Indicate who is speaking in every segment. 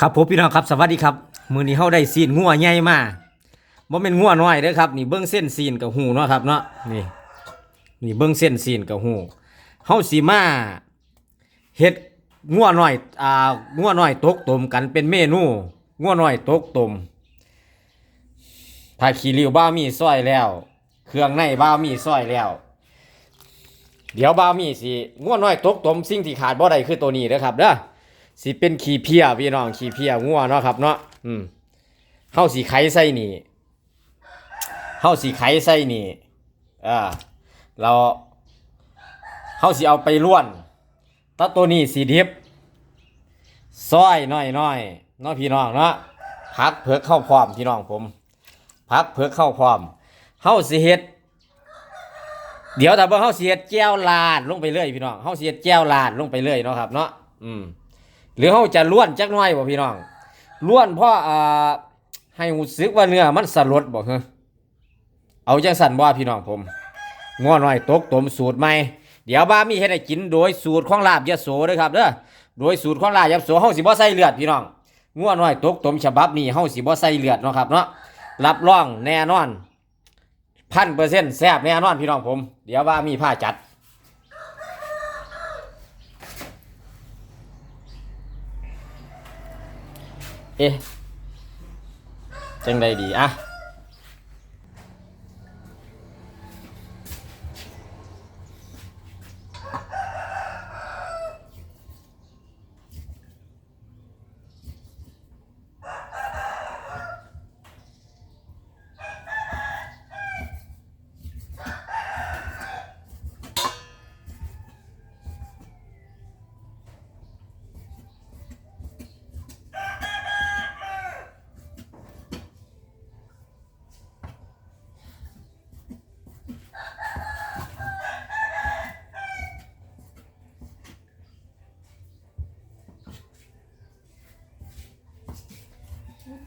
Speaker 1: ครับผมพี่น้องครับสวัสดีครับมือนี้เฮาได้ซีนงัวใหญ่มาบ่แม่นงัวน้อยเด้อครับนี่เบิ่งเส้นซีนกับหูเนาะครับเนาะนี่นี่เบิ่งเส้นซีนกับหูเฮาสิมาเฮ็ดงัวน้อยอ่างัวน้อยตกตมกันเป็นเมนูงัวน้อยตกตมถ้าขี้ริ้วบ้ามีซอยแล้ว เครื่องในบ้ามีซอยแล้ว เดี๋ยวบ้ามีสิงัวน้อยตกตมสิ่งที่ขาดบ่ได้คือตัวนี้เด้อครับเด้อ สิเป็นขี้เพียพี่น้องขี้เพียงัวเนาะครับเนาะอืมเฮาสีไข่ใส่นี่เฮาสีไข่ใส่นี่อ่าเราเฮาสิเอาไปล้วนตาตัวนี้สีดิบซอยน้อยน้อยๆเนาะพี่น้องเนาะพักเผือกเข้าพร้อมพี่น้องผมพักเผือกเข้าพร้อมเฮาสิเฮ็ดเดี๋ยวแต่ว่าเฮาสิเฮ็ดแก้วลาดลงไปเลยพี่น้องเฮาสิเฮ็ดแก้วลาดลงไปเลยเนาะครับเนาะอืม หรือเขาจะล้วนจักหน้อยบ่พี่น้องล้วนเพราะอ่าให้รู้สึกว่าเนื้อมันสลดบ่เฮะเอาจังสั่นบ่พี่น้องผมง้อน้อยตกต้มสูตรใหม่เดี๋ยวบ้ามีเฮ็ดให้กินโดยสูตรของลาบยโสเด้อครับเด้อโดยสูตรของลาบยโสเฮาสิบ่ใส่เลือดพี่น้องง้อน้อยตกต้มฉบับนี้เฮาสิบ่ใส่เลือดเนาะครับเนาะรับรองแน่นอนพันเปอร์เซ็นต์แซ่บแน่นอนพี่น้องผม เดี๋ยวว่ามีผ้าจัด เอ๊ะจังใดดีอะ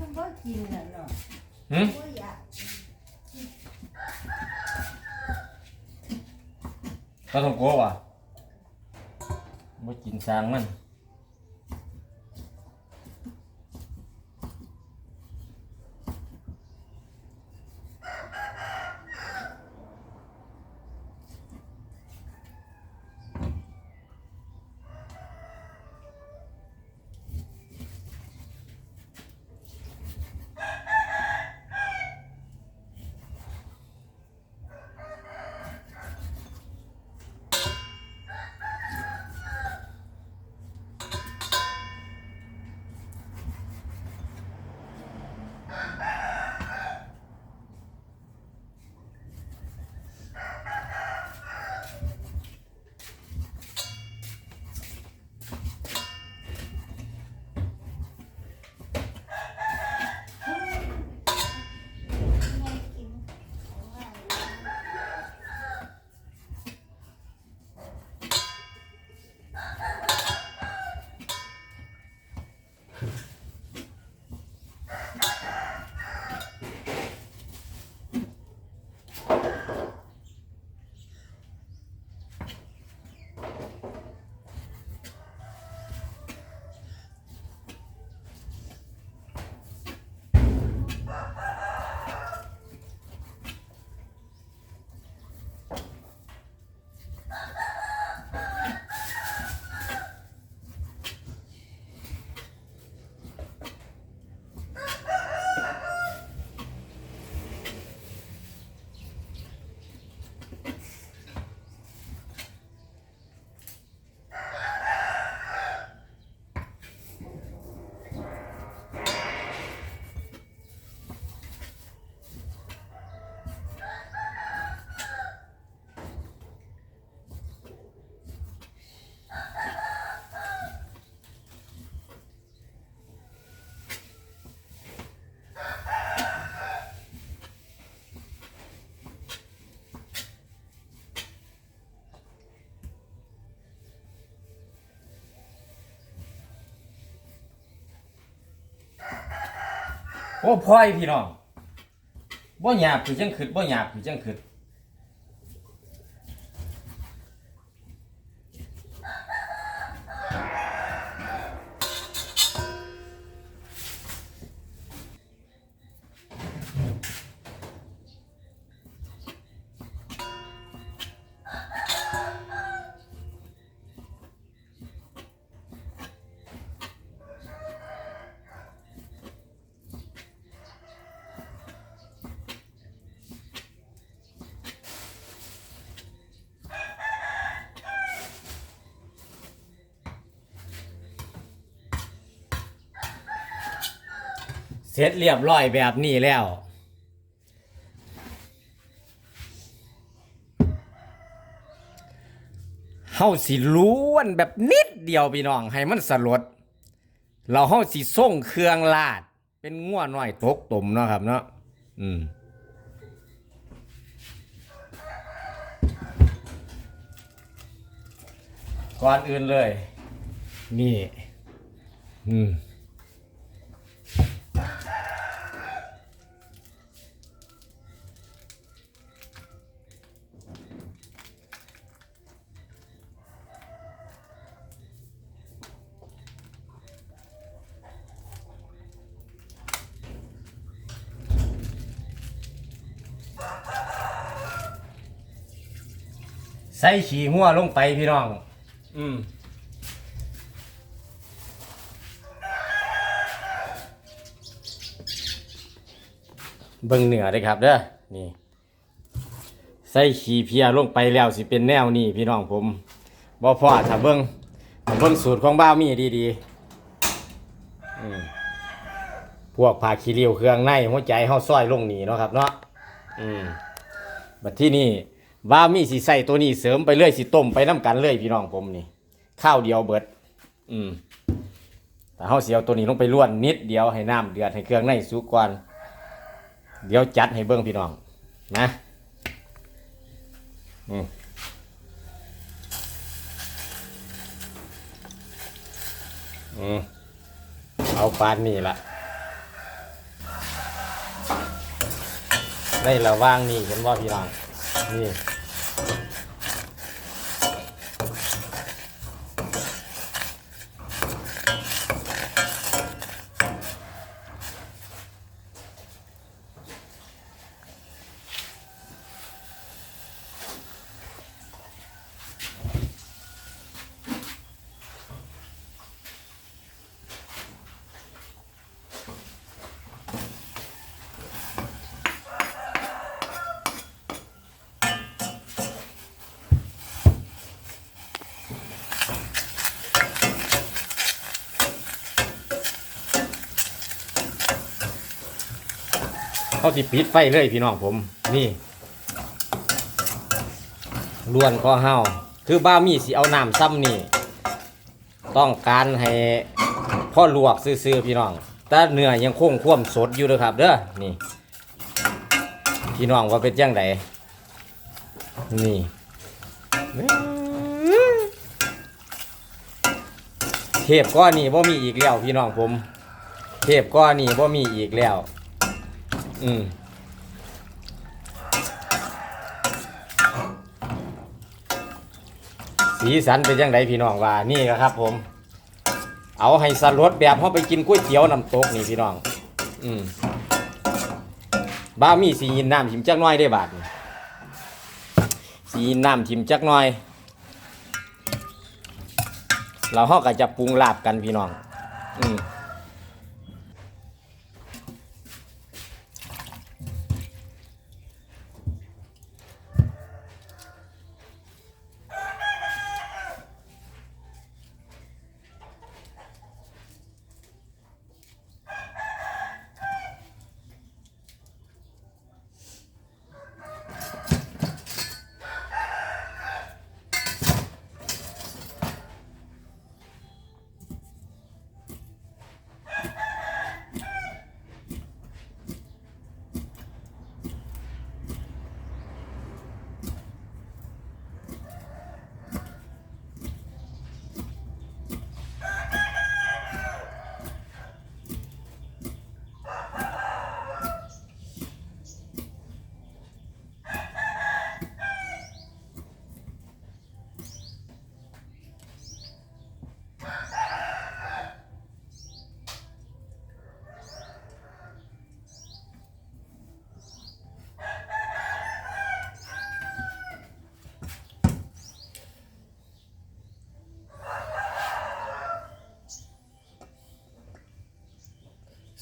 Speaker 2: มันก็กินน่ะเนาะ
Speaker 1: หืม
Speaker 2: บ่อยา
Speaker 1: โอ้พ่อยพี่น้องบ่หยาบคือจังขึ้นบ่หยาบคือจังขึ้น เสร็จเรียบร้อยแบบนี้แล้ว เฮาสิล้วนแบบนิดเดียวพี่น้องให้มันสลด เราเฮาสิส่งเครื่องลาด เป็นงัวน้อยตกตุ่มเนาะครับเนาะ อืมก่อนอื่นเลย นี่ อืม ส่ขี้หัวลงไปพี่น้อง อืมเบิ่งเหนือเลยครับเด้อนี่ใส่ขี้เพียลงไปแล้วสิเป็นแนวนี้พี่น้องผมบ่พอถ้าเบิ่งถ้าเบิ่งสูตรของบ้าวมีดีๆอืมพวกผักขี้ริ้วเครื่องในหัวใจเฮาซอยลงนี่เนาะครับเนาะอืมบัดที่นี่ ว่ามีสิใส่ตัวนี้เสริมไปเรื่อยสิต้มไปน้ำกันเลยพี่น้องผมนี่ข้าวเดียวเบิด อืมแต่เฮาเสิเอาตัวนี้ลงไปล้วนนิดเดียวให้น้ำเดือดให้เครื่องในสุกก่อนเดี๋ยวจัดให้เบิ่งพี่น้อง นะอืมอืมเอาปานนี่ละในระว่างนี่เห็นว่าพี่น้องนี่ เขาสิปิดไฟเลยพี่น้องผม นี่ล้วนก็เฮาคือบ้ามีสิเอาน้ำซ้ำนี่ ต้องการให้พ่อลวกซื่อๆพี่น้อง แต่เนื้อยังคงคว่ำสดอยู่เลยครับ เด้อนี่ พี่น้องว่าเป็นยังไงนี่เทปก้อนนี่บ่มีอีกแล้วพี่น้องผม เทปก้อนนี่บ่มีอีกแล้ว อืมสีสันเป็นยังไงพี่น้องว่านี่ครับผม เอาให้สลดแบบเขาไปกินก๋วยเตี๋ยวน้ำตกนี่พี่น้อง อืมบ้ามีสียินน้ำชิมจักน้อยได้บาทนี่สียินน้ำชิมจักน้อย เราเขาก็จะปรุงลาบกันพี่น้อง อืม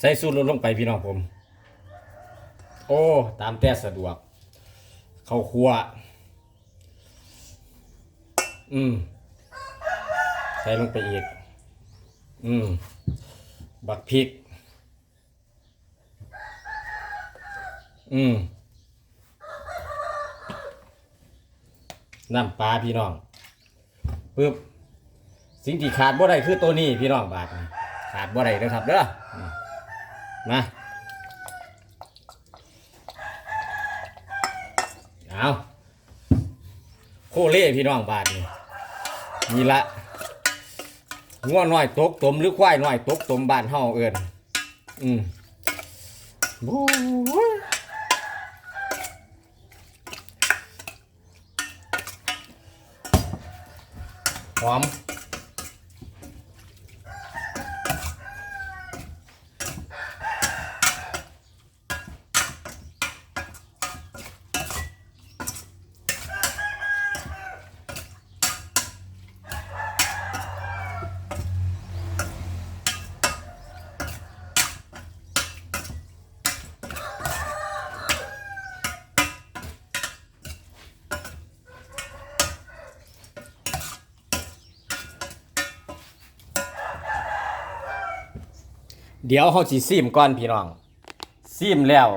Speaker 1: ใส่สูตรลดลงไปพี่น้องผม โอ้ ตามแต่สะดวก เข้าครัว อืม ใส่ลงไปอีก อืม บักพริก อืม น้ำปลาพี่น้องปึ๊บ สิ่งที่ขาดบ่ได้คือตัวนี้พี่น้องบาทขาดบ่ได้เด้อครับเด้อ มาเอาโคเล่พี่น้องบาทนี่นี่ละงัวน้อยตกตมหรือควายน้อยตกตมบ้านเฮาเอิ้นอืมบู๊ยหอม เดี๋ยวเฮาสิซิมก่อนพี่น้องซิมแล้ว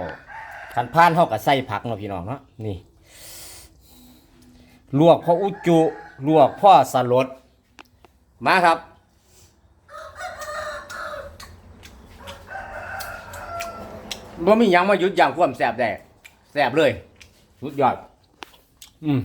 Speaker 1: คันพานเฮาก็ใส่ผักเนาะพี่น้องเนาะนี่ ลวกพ่ออุจจุลวกพ่อสลดมาครับบ่มียังมาหยุดยั้งความแสบได้แสบเลยสุดยอด อืม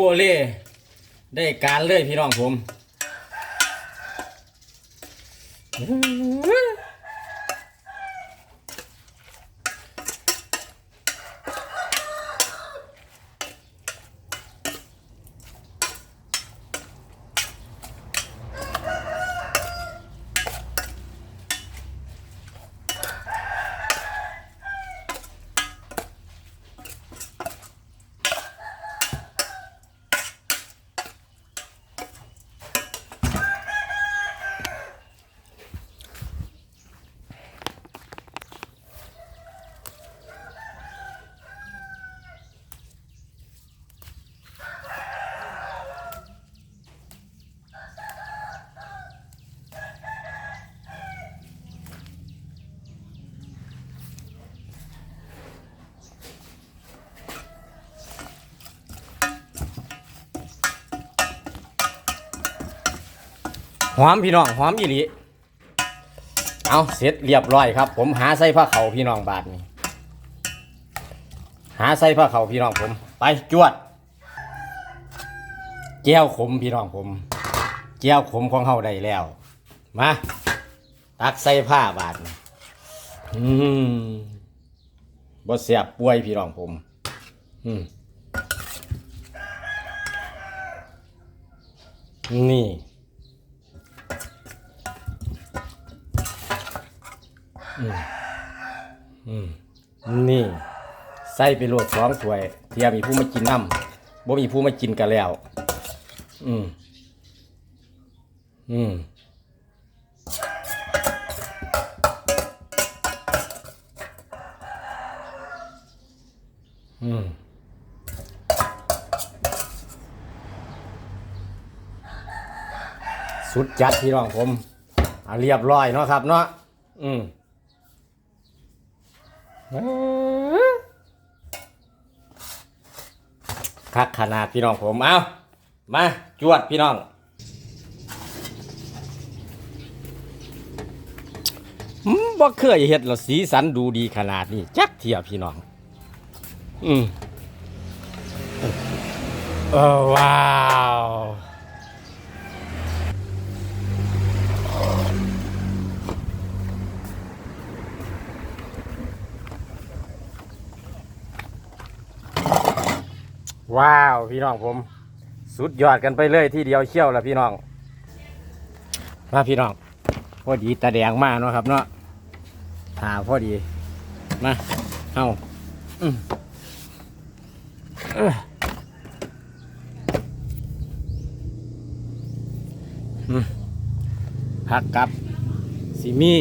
Speaker 1: โคเล่ได้การเลยพี่น้องผม หอมพี่น้องหอมอีหลีเอาเสร็จเรียบร้อยครับ ผมหาใส่ผ้าเขาพี่น้องบาทนี่หาใส่ผ้าเขาพี่น้องผม ไปจวดแก้วขมพี่น้องผมแก้วขมของเฮาได้แล้ว มาตักใส่ผ้าบาทอืมบ่เสียบป่วยพี่น้องผม อืมนี่ อืมอืม นี่ ใส่ไปโหลดสองถ้วย เทียมีผู้มากินน้ำบ่มีผู้มากินกันแล้ว อืม อืมอืมสุดจัดพี่น้องผมเรียบร้อยเนาะครับเนาะ อืม คักขนาดพี่น้องผมเอามาจวดพี่น้อง บ่เคยเห็ดหรอสีสันดูดีขนาดนี้ จักเทียพี่น้อง อืมเออว้าว ว้าวพี่น้องผม สุดยอดกันไปเลยที่เดียวเชี่ยวล้วพี่น้องมาพี่น้องพอดีตาแดงมาเนาะครับเนาะถาพอดีมาเอาอื้มฮักกับสิมี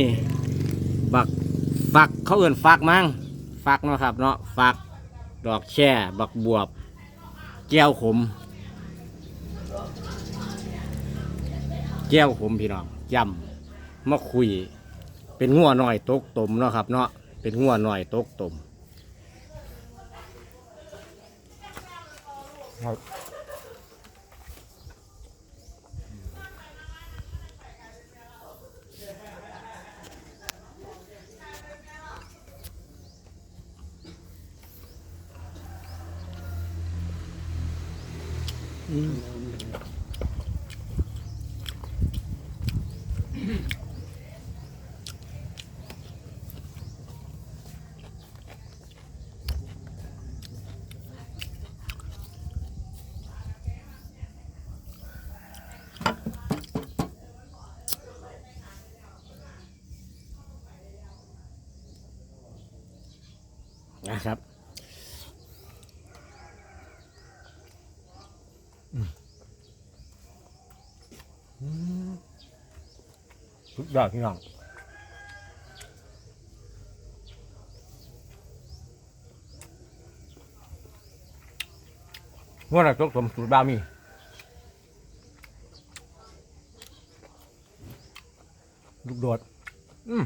Speaker 1: บักฟักเขาเอื่นฟักมั้งฟักเนาะครับเนาะฟักดอกแช่บักบวบ แก้วขม แก้วขมพี่น้องยำมาคุย เป็นงัวหน่อยตกตมเนาะครับ เนาะเป็นงัวหน่อยตกตม นะครับ สุดยอดพี่น้องว่านักตกสมสูตรบามีลูกโดด อืม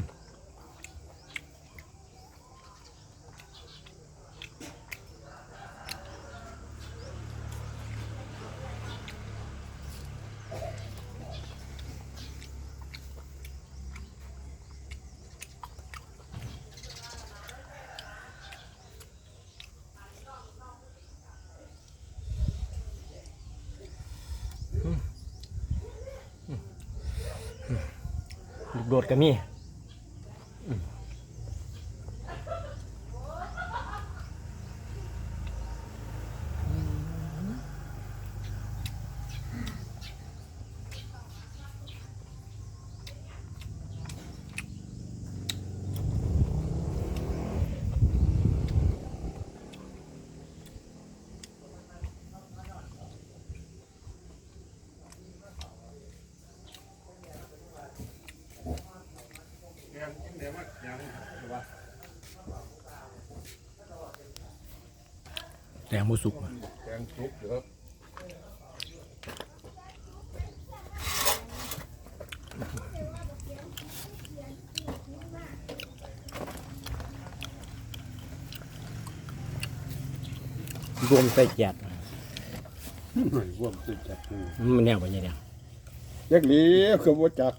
Speaker 1: จะ แตงมูสุก
Speaker 3: แกงทุกเดี๋ยว
Speaker 1: รวมใส่แจด
Speaker 3: หน่อยว่ามติดจับกู
Speaker 1: มันแนวแบบนี้เนี่ย
Speaker 3: ยักษ์นี้คือว่าจัก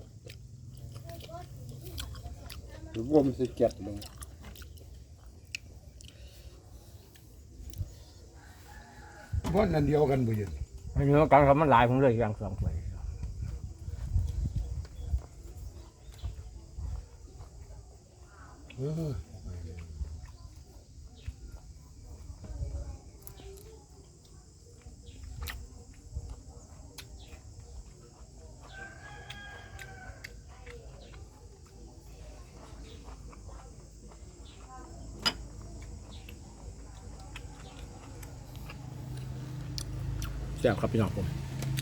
Speaker 3: ว่ามติดจับลงว่านั่นเดียวกันบ่ยิน
Speaker 1: มันเนื้อกันครับมันหลายผมเลยอย่างสองถ้วย
Speaker 3: เออ
Speaker 1: แซ่บครับพี่น้องผม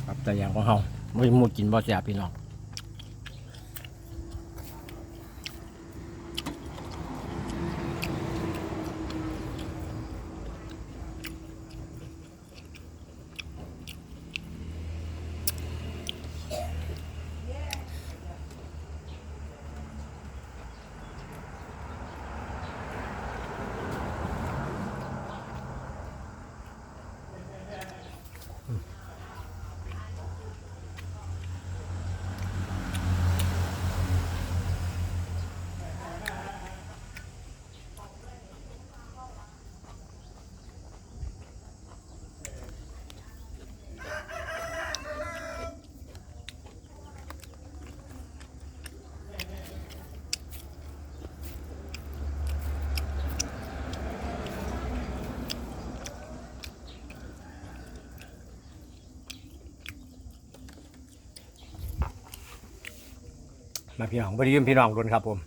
Speaker 1: ครับแต่อย่างของเฮาไม่หมูกินบ่แซ่บพี่น้อง มาพี่น้องบ่ได้ยืมพี่น้องรุนครับผม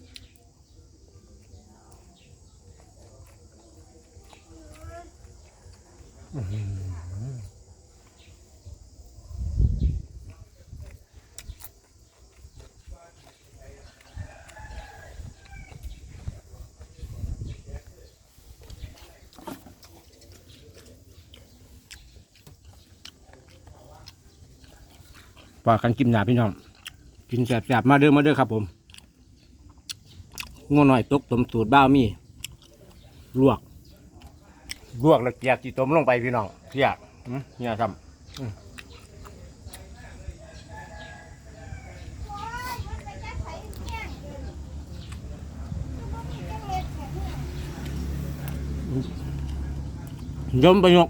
Speaker 1: ปากันกินหนาพี่น้อง กินแสบๆมาเด้อมาเด้อครับ ผมง่วงหน่อยตกต้มสูตรบ้าวมี ลวก ลวกแล้วเกียกจีต้มลงไปพี่น้องเพียกอื้อเนี่ยครับอื้อ
Speaker 2: โอ้ยมันไปจักไผแห้งเด้อมันบ่มีจังเล็ดแข็งเนี่ย
Speaker 1: ยมไปยก